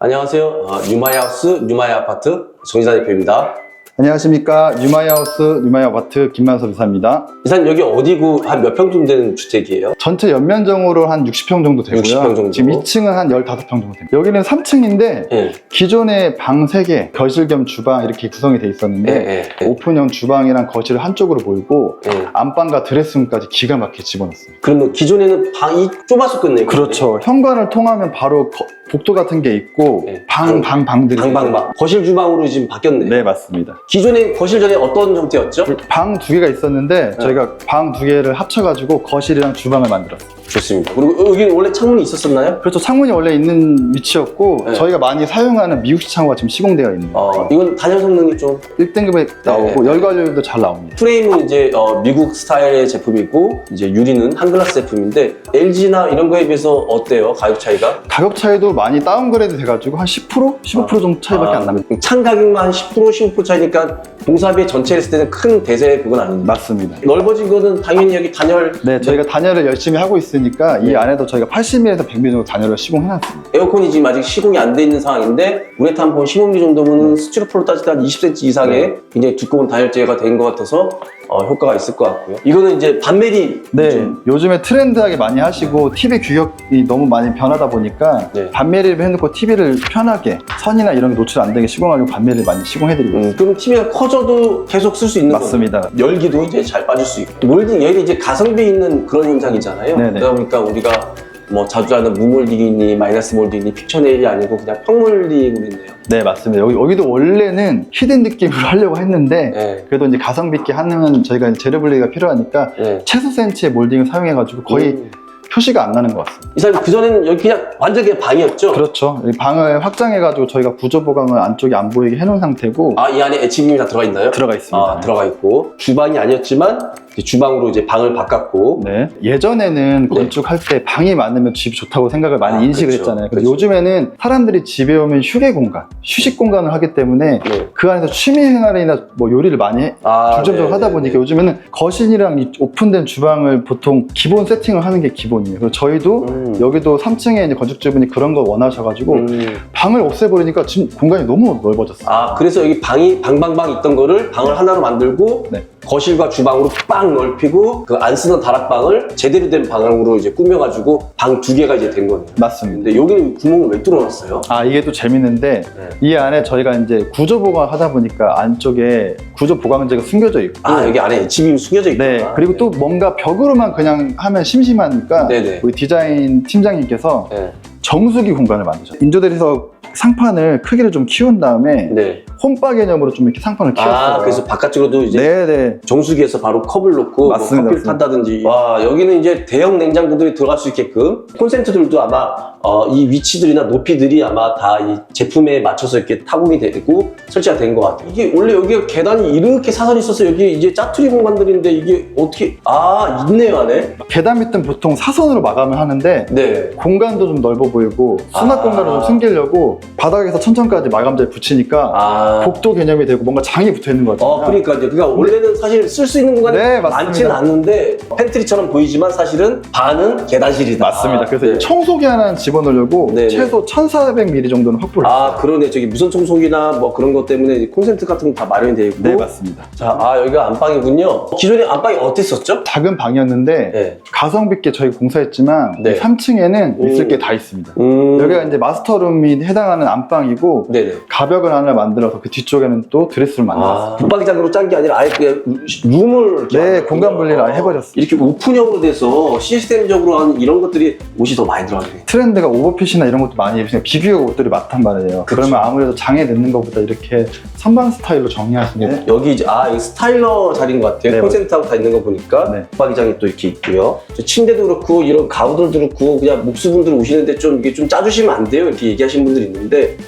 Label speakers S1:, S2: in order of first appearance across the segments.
S1: 안녕하세요. 어, 뉴마이 하우스, 뉴마이 아파트 정지사 대표입니다.
S2: 안녕하십니까 뉴마이하우스 뉴마이아파트 김만섭 이사입니다.
S1: 이사님 여기 어디고 한 몇 평 정도 되는 주택이에요?
S2: 전체 연면적으로 한 60평 정도 되고요.
S1: 60평 정도.
S2: 지금 2층은 한 15평 정도 됩니다. 여기는 3층인데
S1: 예.
S2: 기존에 방 3개, 거실 겸 주방 이렇게 구성이 돼
S1: 예,
S2: 있었는데
S1: 예, 예.
S2: 오픈형 주방이랑 거실을 한쪽으로 몰고
S1: 예.
S2: 안방과 드레스룸까지 기가 막히게 집어넣습니다.
S1: 그러면 기존에는 방이 좁았었겠네요.
S2: 그렇죠. 현관을 통하면 바로 거- 복도 같은 게 있고
S1: 네.
S2: 방, 방, 방들이
S1: 방방방. 거실 주방으로 지금 바뀌었네요.
S2: 네, 맞습니다.
S1: 기존에 거실 전에 어떤 형태였죠?
S2: 방 두 개가 있었는데
S1: 네.
S2: 저희가 방 두 개를 합쳐가지고 거실이랑 주방을 만들었어요.
S1: 좋습니다. 그리고 여기는 원래 창문이 있었었나요?
S2: 그렇죠. 창문이 원래 있는 위치였고
S1: 네.
S2: 저희가 많이 사용하는 미국식 창호가 지금 시공되어 있는
S1: 어,
S2: 거예요.
S1: 이건 단열 성능이 좀
S2: 1등급에 나오고
S1: 네.
S2: 열과율도 잘 나옵니다.
S1: 프레임은 이제 어, 미국 스타일의 제품이고 이제 유리는 한글라스 제품인데 LG나 이런 거에 비해서 어때요? 가격 차이가?
S2: 가격 차이도 많이 다운그레이드 돼가지고 한 10%? 15% 정도 차이밖에
S1: 아,
S2: 안 납니다.
S1: 창 가격만 한 10% 15% 차이니까 공사비 전체 했을 때는 큰 대세 그건 아닙니다.
S2: 맞습니다.
S1: 넓어진 거는 당연히 여기 단열
S2: 네, 저희가 단열을 열심히 하고 있으니 까
S1: 네.
S2: 이 안에도 저희가 80mm에서 100mm 정도 단열을 시공해놨습니다.
S1: 에어컨이 지금 아직 시공이 안 돼 있는 상황인데 우레탄 본 15mm 정도면 스티로폼로 따질 때한 20cm 이상의
S2: 네.
S1: 굉장히 두꺼운 단열재가 된 것 같아서 어, 효과가 있을 것 같고요. 이거는 이제 반메리
S2: 네,
S1: 좀-
S2: 요즘에 트렌드하게 많이 하시고 TV 규격이 너무 많이 변하다 보니까
S1: 네.
S2: 반메리를 해놓고 TV를 편하게 선이나 이런 게 노출 안 되게 시공하려고 반메리를 많이 시공해드리고 있습니다.
S1: 음, 그럼 TV가 커져도 계속 쓸 수 있는
S2: 맞습니다.
S1: 거죠. 열기도 이제 잘 빠질 수 있고 몰딩 얘는 이제 가성비 있는 그런 현상이잖아요.
S2: 네네.
S1: 그러다 보니까 우리가 뭐 자주 하는 무몰딩이니 마이너스 몰딩이니 픽처 네일이 아니고 그냥 평몰딩으로 있네요.
S2: 네, 맞습니다. 여기, 여기도 원래는 히든 느낌으로 하려고 했는데
S1: 네.
S2: 그래도 이제 가성비 있게 하는 저희가 재료 분리가 필요하니까
S1: 네.
S2: 최소 센치의 몰딩을 사용해 가지고 거의
S1: 음.
S2: 표시가 안 나는 것 같습니다.
S1: 이 사람이 그전에는 여기 그냥 완전 그냥 방이었죠?
S2: 그렇죠. 이 방을 확장해 가지고 저희가 구조 보강을 안쪽에 안 보이게 해놓은 상태고
S1: 아, 이 안에 HDMI 다 들어가 있나요?
S2: 들어가 있습니다.
S1: 아, 들어가 있고 주방이 아니었지만 주방으로 이제 방을 바꿨고
S2: 네. 예전에는
S1: 네.
S2: 건축할 때 방이 많으면 집이 좋다고 생각을 많이
S1: 아,
S2: 인식을
S1: 그렇죠.
S2: 했잖아요. 근데
S1: 그렇죠.
S2: 요즘에는 사람들이 집에 오면 휴게 공간, 휴식 공간을 하기 때문에
S1: 네.
S2: 그 안에서 취미 생활이나 뭐 요리를 많이
S1: 아,
S2: 중점적으로
S1: 네,
S2: 하다
S1: 네,
S2: 보니까
S1: 네.
S2: 요즘에는 거실이랑 이 오픈된 주방을 보통 기본 세팅을 하는 게 기본이에요. 그래서 저희도
S1: 음.
S2: 여기도 3층에 이제 건축주분이 그런 거 원하셔가지고
S1: 음.
S2: 방을 없애버리니까 지금 공간이 너무 넓어졌어요.
S1: 아 그래서 여기 방이 방방방 있던 거를 방을 하나로 만들고
S2: 네.
S1: 거실과 주방으로 빵 넓히고 그 안 쓰는 다락방을 제대로 된 방으로 이제 꾸며가지고 방 두 개가 이제 된 거네요.
S2: 맞습니다.
S1: 근데 여기는 구멍을 왜 뚫어놨어요?
S2: 아 이게 또 재밌는데
S1: 네.
S2: 이 안에 저희가 이제 구조 보강 하다 보니까 안쪽에 구조 보강재가 숨겨져 있고
S1: 아 여기 안에 HDMI 숨겨져 있구나.
S2: 네 그리고 또 뭔가 벽으로만 그냥 하면 심심하니까
S1: 네네.
S2: 우리 디자인 팀장님께서
S1: 네.
S2: 정수기 공간을 만드셨어요. 인조대리석 상판을 크기를 좀 키운 다음에
S1: 네.
S2: 홈바 개념으로 좀 이렇게 상판을 키웠어요.
S1: 아 그래서 바깥쪽으로도 이제
S2: 네네.
S1: 정수기에서 바로 컵을 놓고
S2: 맞습니다,
S1: 뭐 커피를
S2: 맞습니다.
S1: 탄다든지 와 여기는 이제 대형 냉장고들이 들어갈 수 있게끔 콘센트들도 아마 어, 이 위치들이나 높이들이 아마 다 이 제품에 맞춰서 이렇게 타공이 되고 설치가 된 것 같아요 이게 원래 여기가 계단이 이렇게 사선이 있어서 여기 이제 짜투리 공간들인데 이게 어떻게 아 있네요 안에
S2: 계단 밑은 보통 사선으로 마감을 하는데
S1: 네
S2: 공간도 좀 넓어 보이고 수납
S1: 아.
S2: 공간을 좀 숨기려고 바닥에서 천천까지 마감재 붙이니까
S1: 아.
S2: 복도 개념이 되고 뭔가 장이 붙어 있는 거죠.
S1: 어, 그러니까 이제 그러니까 원래는 사실 쓸 수 있는 공간이
S2: 네, 맞습니다.
S1: 많지는 않는데 팬트리처럼 보이지만 사실은 반은 계단실이다.
S2: 맞습니다. 그래서
S1: 네.
S2: 이 청소기 하나 집어넣으려고
S1: 네, 네.
S2: 최소 1,400mm 정도는 확보를
S1: 아
S2: 했어요.
S1: 그러네 저기 무선 청소기나 뭐 그런 것 때문에 콘센트 같은 거 다 마련이 되어 있고
S2: 네, 맞습니다.
S1: 자, 아 여기가 안방이군요. 기존에 안방이 어땠었죠?
S2: 작은 방이었는데
S1: 네.
S2: 가성비 있게 저희 공사했지만
S1: 네.
S2: 3층에는 있을
S1: 음.
S2: 게다 있습니다.
S1: 음.
S2: 여기가 이제 마스터룸이 해당하는 안방이고
S1: 네네.
S2: 가벽을 하나 만들어서 그 뒤쪽에는 또 드레스를 만들었어요.
S1: 아, 붙박이장으로 짠 게 아니라 아예 그냥 룸을 이렇게
S2: 네. 공간 분리를 아예 해버렸어요.
S1: 이렇게 오픈형으로 돼서 시스템적으로 한 이런 것들이 옷이 더 많이 들어가네.
S2: 트렌드가 오버핏이나 이런 것도 많이 입으시니까 비교적 옷들이 많단 말이에요.
S1: 그쵸.
S2: 그러면 아무래도 장에 넣는 것보다 이렇게 선반 스타일로 정리하시는 게
S1: 여기 이제 아 여기 스타일러 자리인 것 같아요.
S2: 네,
S1: 콘센트하고 다 있는 거 보니까
S2: 네.
S1: 붙박이장이 또 이렇게 있고요. 저 침대도 그렇고 이런 가구들도 그렇고 그냥 목수분들 오시는데 좀 이게 좀 짜주시면 안 돼요 이렇게 얘기하시는 분들이 있는데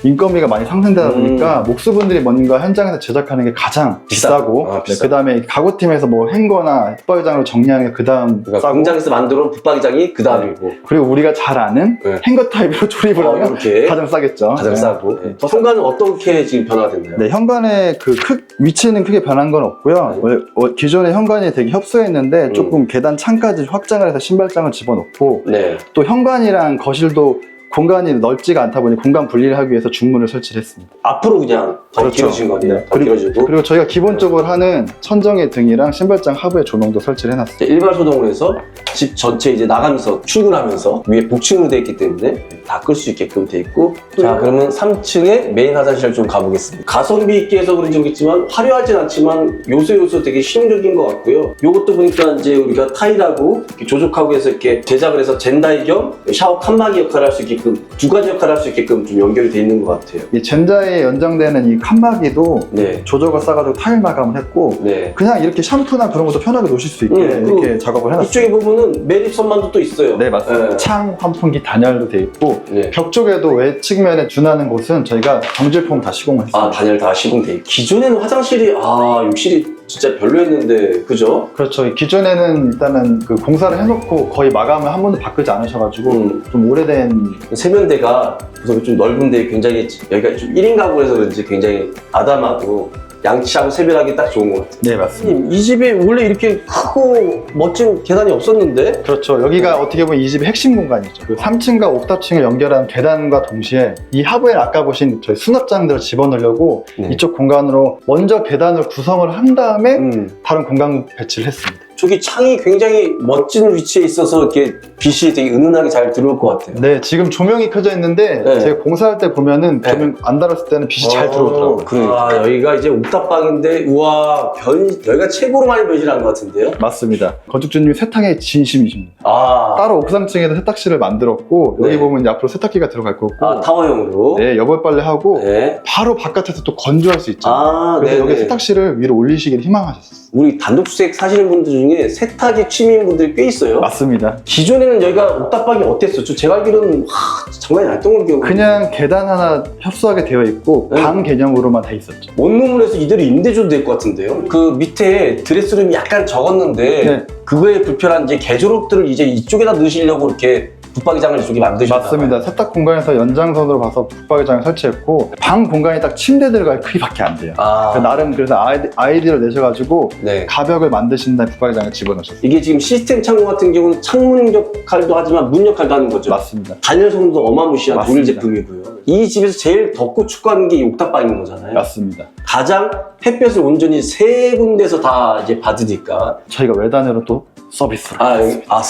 S2: 인건비가 많이 상승되다
S1: 음.
S2: 보니까 목수분들이 뭔가 현장에서 제작하는 게 가장
S1: 비싸.
S2: 비싸고
S1: 아, 비싸.
S2: 그 다음에 가구팀에서 뭐 행거나 붙박이장으로 정리하는 게 그 다음
S1: 그러니까
S2: 싸고
S1: 공장에서 만들어 온 붙박이장이 그 다음이고
S2: 그리고 우리가 잘 아는
S1: 네.
S2: 행거 타입으로 조립을
S1: 어,
S2: 하면
S1: 이렇게
S2: 가장 싸겠죠.
S1: 가장
S2: 네.
S1: 싸고
S2: 네.
S1: 현관은 어떻게 지금 변화가 됐나요?
S2: 네, 현관의 그 크, 위치는 크게 변한 건 없고요.
S1: 네.
S2: 원래 어, 기존의 현관이 되게 협소했는데
S1: 음.
S2: 조금 계단 창까지 확장을 해서 신발장을 집어넣고
S1: 네.
S2: 또 현관이랑 거실도 공간이 넓지가 않다 보니 공간 분리를 하기 위해서 중문을 설치를 했습니다.
S1: 앞으로 그냥 더
S2: 그렇죠.
S1: 길어진 거네요.
S2: 네.
S1: 더
S2: 그리고-
S1: 길어지고.
S2: 그리고 저희가 기본적으로 하는 천정의 등이랑 신발장 하부에 조명도 설치를 해놨어요.
S1: 일괄 소동을 해서 집 전체 이제 나가면서 출근하면서 위에 복층으로 되어 있기 때문에 다끌수 있게끔 돼 있고 자 그러면 3층에 메인 화장실을 좀 가보겠습니다 가성비 있게 해서 그런지 모르겠지만 화려하진 않지만 요소 요소 되게 실용적인 것 같고요 요것도 보니까 이제 우리가 타일하고 이렇게 조족하고 해서 이렇게 제작을 해서 젠다이 겸 샤워 칸막이 역할을 할 수 있게끔 두 가지 역할을 할 수 있게끔 좀 연결이 돼 있는 것 같아요
S2: 이 젠자에 연장되는 이 칸막이도
S1: 네
S2: 조저가 싸가지고 타일 마감을 했고
S1: 네.
S2: 그냥 이렇게 샴푸나 그런 것도 편하게 놓으실 수 있게
S1: 음,
S2: 이렇게
S1: 그리고
S2: 작업을 해놨어요.
S1: 이쪽에 보면은 매립 선반도 또 있어요
S2: 네 맞습니다.
S1: 네.
S2: 창 환풍기 단열도 돼 있고
S1: 네.
S2: 벽 쪽에도 외 측면에 준하는 곳은 저희가 정질폼 다 시공을 했습니다.
S1: 아 단열 다 시공돼 있고 기존에는 화장실이 아 욕실이 진짜 별로였는데 그죠?
S2: 그렇죠. 기존에는 일단은 그 공사를 해놓고 거의 마감을 한 번도 바꾸지 않으셔가지고
S1: 음.
S2: 좀 오래된
S1: 세면대가 구석이 좀 넓은데 굉장히 여기가 좀 1인 가구라서 그런지 굉장히 아담하고 양치하고 세변하기 딱 좋은 것 같아요.
S2: 네 맞습니다.
S1: 이 집에 원래 이렇게 크고 멋진 계단이 없었는데
S2: 그렇죠. 여기가 어떻게 보면 이 집의 핵심 공간이죠. 그 3층과 옥탑층을 연결하는 계단과 동시에 이 하부에 아까 보신 저희 수납장들을 집어넣으려고
S1: 네.
S2: 이쪽 공간으로 먼저 계단을 구성을 한 다음에
S1: 음,
S2: 다른 공간 배치를 했습니다.
S1: 저기 창이 굉장히 멋진 위치에 있어서 이렇게 빛이 되게 은은하게 잘 들어올 것 같아요.
S2: 네, 지금 조명이 켜져 있는데
S1: 네.
S2: 제가 공사할 때 보면은
S1: 네.
S2: 조명 안 달았을 때는 빛이 잘 들어오더라고요.
S1: 그러니까. 아, 여기가 이제 옥탑방인데 우와 변 여기가 최고로 많이 변신한 것 같은데요?
S2: 맞습니다. 건축주님이 세탁의 진심이십니다.
S1: 아,
S2: 따로 옥상층에도 세탁실을 만들었고 여기
S1: 네.
S2: 보면 이제 앞으로 세탁기가 들어갈 거고
S1: 아 타워형으로.
S2: 네, 여벌 빨래 하고
S1: 네.
S2: 바로 바깥에서 또 건조할 수 있죠.
S1: 아,
S2: 그래서
S1: 네.
S2: 여기 세탁실을 위로 올리시길 희망하셨어요.
S1: 우리 단독주택 사시는 분들 중에 세탁이 취미인 분들이 꽤 있어요.
S2: 맞습니다.
S1: 기존에는 여기가 옥탑방이 어땠어? 저 제가 알기로는 하, 장난이 아니었던 걸 기억해요.
S2: 그냥 계단 하나 협소하게 되어 있고
S1: 네.
S2: 방 개념으로만 돼 있었죠.
S1: 원룸을 해서 이대로 임대줘도 될 것 같은데요? 그 밑에 드레스룸이 약간 적었는데
S2: 네.
S1: 그거에 불편한 이제 개조록들을 이제 이쪽에다 넣으시려고 이렇게 붙박이장을 이쪽에 만드셨나
S2: 맞습니다. 세탁 공간에서 연장선으로 봐서 붙박이장을 설치했고 방 공간이 딱 침대 들어갈 크기밖에 안 돼요.
S1: 아,
S2: 그 나름 그래서 아이디, 아이디어를 내셔가지고
S1: 네.
S2: 가벽을 만드신 다음에 붙박이장을 집어넣으셨어요.
S1: 이게 지금 시스템 창고 같은 경우는 창문 역할도 하지만 문 역할도 하는 거죠.
S2: 맞습니다.
S1: 단열성도 어마무시한 독일
S2: 맞습니다.
S1: 제품이고요. 이 집에서 제일 덥고 축구하는 게이 옥탑방인 거잖아요.
S2: 맞습니다.
S1: 가장 햇볕을 온전히 세 군데서 다 이제 받으니까
S2: 저희가 외단으로 또 서비스를.
S1: 아 여기 아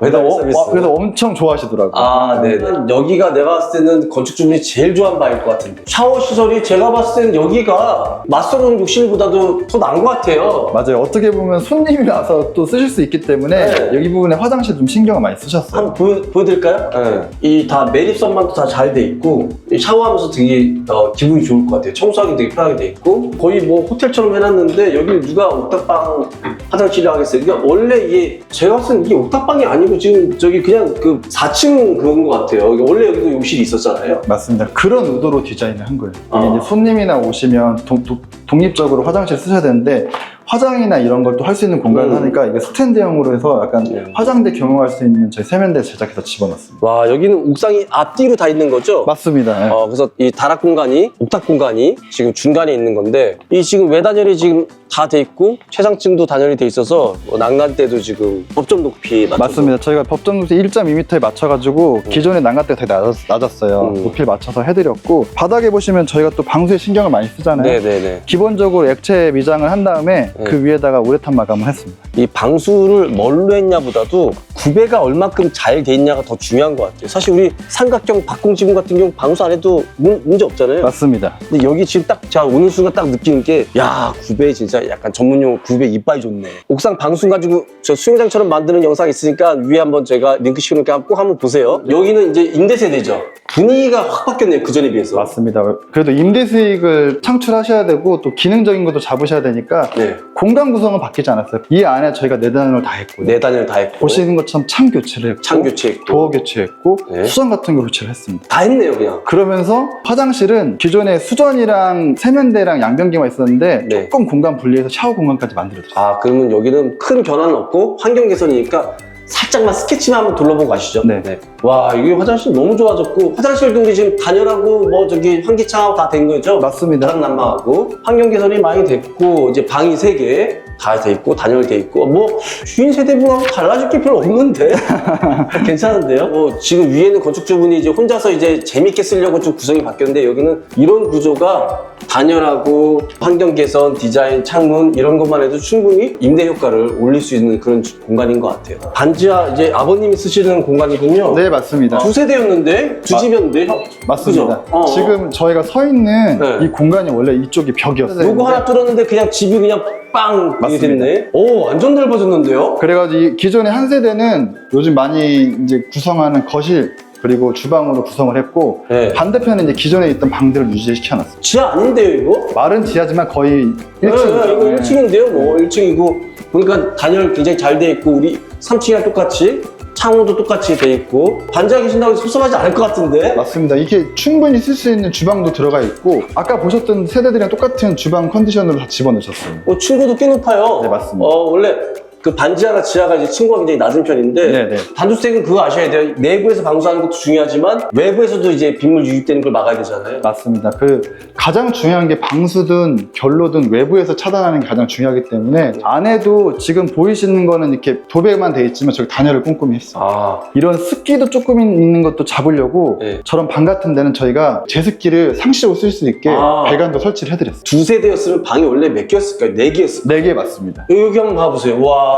S1: 외당
S2: 어,
S1: 서비스
S2: 와, 그래서 엄청 좋아하시더라고요.
S1: 아 네네 여기가 내가 봤을 때는 건축주분이 제일 좋아하는 방일 것 같은데 샤워 시설이 제가 봤을 때는 여기가 맞서는 욕실보다도 더 나은 것 같아요
S2: 맞아요. 어떻게 보면 손님이 와서 또 쓰실 수 있기 때문에
S1: 네.
S2: 여기 부분에 화장실 좀 신경을 많이 쓰셨어요.
S1: 한번 보여, 보여드릴까요? 네. 이다 매립선만도 다 잘 돼 있고 이 샤워하면서 되게 어, 기분이 좋을 것 같아요 청소하기 되게 편하게 돼 있고 거의 뭐 호텔처럼 해놨는데 여기 누가 옥탑방 화장실을 하겠어요 그러니까 원래 이게 제가 봤을 때는 이게 옥탑방이 아니고 지금 저기 그냥 그 4층 그런 것 같아요 원래 여기도 욕실이 있었잖아요
S2: 맞습니다. 그런 의도로 디자인을 한 거예요.
S1: 어.
S2: 이제 손님이나 오시면 동- 도- 독립적으로 화장실 쓰셔야 되는데 화장이나 이런 걸 또 할 수 있는 공간을
S1: 음.
S2: 하니까 이게 스탠드형으로 해서 약간
S1: 네.
S2: 화장대 경험할 수 있는 저희 세면대 제작해서 집어넣습니다.
S1: 와 여기는 옥상이 앞뒤로 다 있는 거죠?
S2: 맞습니다. 네.
S1: 어, 그래서 이 다락 공간이 옥탑 공간이 지금 중간에 있는 건데 이 지금 외단열이 지금 다 돼 있고 최상층도 단열이 돼 있어서 뭐 난간대도 지금 법정 높이 맞춰서
S2: 맞습니다. 저희가 법정 높이 1.2m에 맞춰가지고 기존의 난간대가 되게 낮았, 낮았 어요.
S1: 음.
S2: 높이를 맞춰서 해드렸고 바닥에 보시면 저희가 또 방수에 신경을 많이 쓰잖아요.
S1: 네네네
S2: 기본적으로 액체 미장을 한 다음에
S1: 네.
S2: 그 위에다가 우레탄 마감을 했습니다.
S1: 이 방수를 뭘로 했냐보다도 구배가 얼마큼 잘 돼 있냐가 더 중요한 것 같아요 사실 우리 삼각형 박공 지붕 같은 경우 방수 안 해도 문, 문제 없잖아요
S2: 맞습니다.
S1: 근데 여기 지금 딱 제가 오는 순간 딱 느끼는 게 야 구배 진짜 약간 전문용어 구배 이빨이 좋네 옥상 방수 가지고 저 수영장처럼 만드는 영상 있으니까 위에 한번 제가 링크 씌워놓을게 꼭 한번 보세요 여기는 이제 임대 세대죠 분위기가 확 바뀌었네요 그 전에 비해서
S2: 맞습니다. 그래도 임대 수익을 창출하셔야 되고 또 기능적인 것도 잡으셔야 되니까
S1: 네,
S2: 공간 구성은 바뀌지 않았어요. 이 안에 저희가 내단을 다 했고요.
S1: 네 단을 다 했고
S2: 보시는 것처럼 창 교체를 했고
S1: 창 교체했고
S2: 도어 교체했고
S1: 네.
S2: 수전 같은 거 교체를 했습니다.
S1: 다 했네요 그냥
S2: 그러면서 화장실은 기존에 수전이랑 세면대랑 양변기만 있었는데
S1: 네.
S2: 조금 공간 분리 해서 샤워 공간까지 만들어졌어요.
S1: 아 그러면 여기는 큰 변화는 없고 환경 개선이니까 살짝만 스케치만 한번 둘러보고 가시죠
S2: 네.
S1: 와 이게 화장실 너무 좋아졌고 화장실도 우리 지금 단열하고 뭐 저기 환기창하고 다 된 거죠?
S2: 맞습니다.
S1: 다락 난방하고 환경 개선이 많이 됐고 이제 방이 3개 다 돼 있고 단열돼 있고 뭐 주인 세대분하고 달라질 게 별로 없는데 괜찮은데요? 뭐 지금 위에는 건축주분이 이제 혼자서 이제 재밌게 쓰려고 좀 구성이 바뀌었는데 여기는 이런 구조가 단열하고 환경 개선, 디자인, 창문 이런 것만 해도 충분히 임대 효과를 올릴 수 있는 그런 주- 공간인 것 같아요. 반지하 이제 아버님이 쓰시는 공간이군요.
S2: 네, 맞습니다.
S1: 두 세대였는데 두
S2: 마-
S1: 집이었는데 형.
S2: 맞습니다.
S1: 어, 어.
S2: 지금 저희가 서 있는
S1: 네.
S2: 이 공간이 원래 이쪽이 벽이었어요.
S1: 요거 하나 뚫었는데 그냥 집이 그냥 빵 이게
S2: 맞습니다.
S1: 됐네. 오 완전 넓어졌는데요.
S2: 그래가지고 이 기존의 한 세대는 요즘 많이 이제 구성하는 거실 그리고 주방으로 구성을 했고
S1: 네.
S2: 반대편에 이제 기존에 있던 방들을 유지시켜놨어요.
S1: 지하 아닌데요 이거?
S2: 말은 지하지만 거의 1층.
S1: 네, 이거 1층인데요 뭐 1층이고 보니까 단열 굉장히 잘 돼 있고 우리 3층이랑 똑같이 창호도 똑같이 돼 있고 반지하 계신다고 해서 섭섭하지 않을 것 같은데
S2: 맞습니다. 이게 충분히 쓸 수 있는 주방도 들어가 있고 아까 보셨던 세대들이랑 똑같은 주방 컨디션으로 다 집어넣으셨어요.
S1: 어, 층고도 꽤 높아요
S2: 네, 맞습니다.
S1: 어, 원래 그 반지 하나 지하가 이제 층고가 굉장히 낮은 편인데
S2: 네, 네.
S1: 단두색은 그거 아셔야 돼요 내부에서 방수하는 것도 중요하지만 외부에서도 이제 빗물 유입되는 걸 막아야 되잖아요
S2: 맞습니다. 그 가장 중요한 게 방수든 결로든 외부에서 차단하는 게 가장 중요하기 때문에 안에도 지금 보이시는 거는 이렇게 도배만 돼 있지만 저기 단열을 꼼꼼히 했어요.
S1: 아
S2: 이런 습기도 조금 있는 것도 잡으려고
S1: 네.
S2: 저런 방 같은 데는 저희가 제습기를 상시적으로 쓸 수 있게
S1: 아.
S2: 배관도 설치를 해드렸어요.
S1: 두 세대였으면 방이 원래 몇 개였을까요? 네 개였을까요?
S2: 네 개 맞습니다.
S1: 여기 한번 봐보세요. 와,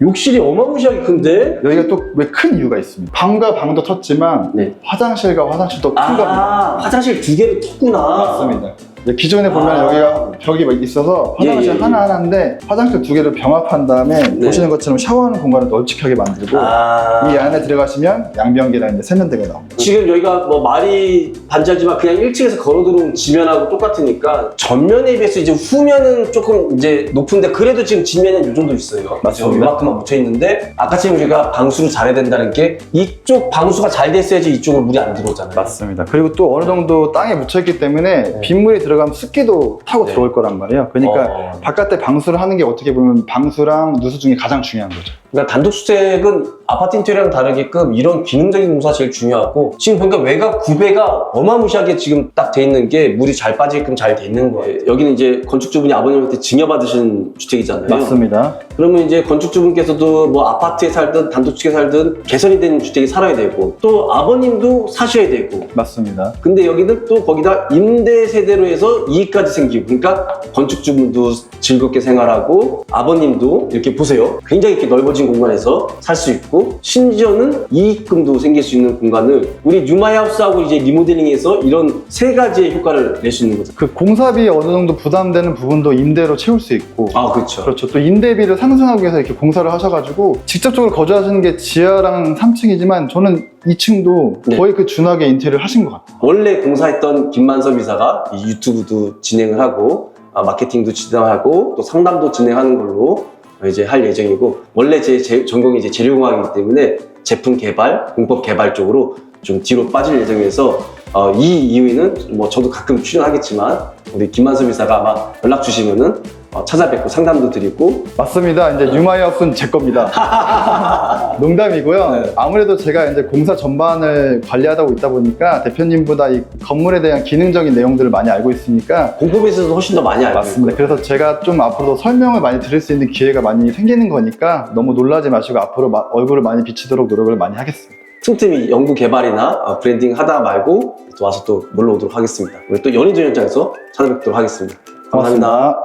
S1: 욕실이 어마무시하게 큰데?
S2: 여기가 또 왜 큰 이유가 있습니다. 방과 방도 텄지만
S1: 네.
S2: 화장실과 화장실도 큰 겁니다.
S1: 아, 화장실 두 개를 텄구나.
S2: 맞습니다. 기존에 보면
S1: 아.
S2: 여기가 벽이 막 있어서 화장실
S1: 예, 예, 예.
S2: 하나하나인데 화장실 두 개를 병합한 다음에
S1: 네.
S2: 보시는 것처럼 샤워하는 공간을 널찍하게 만들고
S1: 아.
S2: 이 안에 들어가시면 양변기랑 이제 세면대가 나옵니다.
S1: 지금 여기가 뭐 말이 반지하지만 그냥 1층에서 걸어 들어온 지면하고 똑같으니까 전면에 비해서 이제 후면은 조금 이제 높은데 그래도 지금 지면은 이 정도 있어요.
S2: 맞습니다.
S1: 이만큼만 묻혀 있는데 아까 지금 우리가 방수를 잘해야 된다는 게 이쪽 방수가 잘 됐어야지 이쪽으로 물이 안 들어오잖아요.
S2: 맞습니다. 그리고 또 어느 정도 땅에 묻혀 있기 때문에
S1: 네.
S2: 빗물이 들어 가면 습기도 타고
S1: 네.
S2: 들어올 거란 말이에요. 그러니까
S1: 어.
S2: 바깥에 방수를 하는 게 어떻게 보면 방수랑 누수 중에 가장 중요한 거죠.
S1: 그러니까 단독 주택은 아파트 인테리어랑 다르게끔 이런 기능적인 공사가 제일 중요하고 지금 보니까 외곽 구배가 어마무시하게 지금 딱 돼 있는 게 물이 잘 빠지게끔 잘 돼 있는 거예요. 여기는 이제 건축주분이 아버님한테 증여받으신 주택이잖아요.
S2: 맞습니다.
S1: 그러면 이제 건축주분께서도 뭐 아파트에 살든 단독주택에 살든 개선이 된 주택에 살아야 되고 또 아버님도 사셔야 되고
S2: 맞습니다.
S1: 근데 여기는 또 거기다 임대 세대로 해서 이익까지 생기고 그러니까 건축주분도 즐겁게 생활하고 아버님도 이렇게 보세요 굉장히 이렇게 넓어진 공간에서 살 수 있고 심지어는 이익금도 생길 수 있는 공간을 우리 뉴마이하우스하고 이제 리모델링해서 이런 세 가지의 효과를 낼 수 있는 거죠
S2: 그 공사비 어느 정도 부담되는 부분도 임대로 채울 수 있고
S1: 아 그렇죠
S2: 그렇죠. 또 임대비를 상승하기 위해서 이렇게 공사를 하셔가지고 직접적으로 거주하시는 게 지하랑 3층이지만 저는 2층도
S1: 네.
S2: 거의 그 준하게 인테리어를 하신 것 같아요.
S1: 원래 공사했던 김만섭 이사가 이 유튜브도 진행을 하고 아, 마케팅도 진행하고 또 상담도 진행하는 걸로 이제 할 예정이고 원래 제, 제 전공이 이제 재료공학이기 때문에 제품 개발, 공법 개발 쪽으로 좀 뒤로 빠질 예정이어서 어, 이 이후에는 뭐 저도 가끔 출연하겠지만 우리 김만섭 이사가 아마 연락 주시면은 어, 찾아뵙고 상담도 드리고
S2: 맞습니다. 이제 뉴마이하우스는 제 겁니다. 농담이고요.
S1: 네.
S2: 아무래도 제가 이제 공사 전반을 관리하다 있다 보니까 대표님보다 이 건물에 대한 기능적인 내용들을 많이 알고 있으니까
S1: 공법에 있어서 훨씬 더 많이 알고
S2: 맞습니다.
S1: 있고요.
S2: 그래서 제가 좀 앞으로 설명을 많이 들을 수 있는 기회가 많이 생기는 거니까 너무 놀라지 마시고 앞으로 마- 얼굴을 많이 비치도록 노력을 많이 하겠습니다.
S1: 틈틈이 연구 개발이나 어, 브랜딩 하다 말고 또 와서 또 놀러 오도록 하겠습니다. 우리 또 연희도 현장에서 찾아뵙도록 하겠습니다. 감사합니다.
S2: 고맙습니다.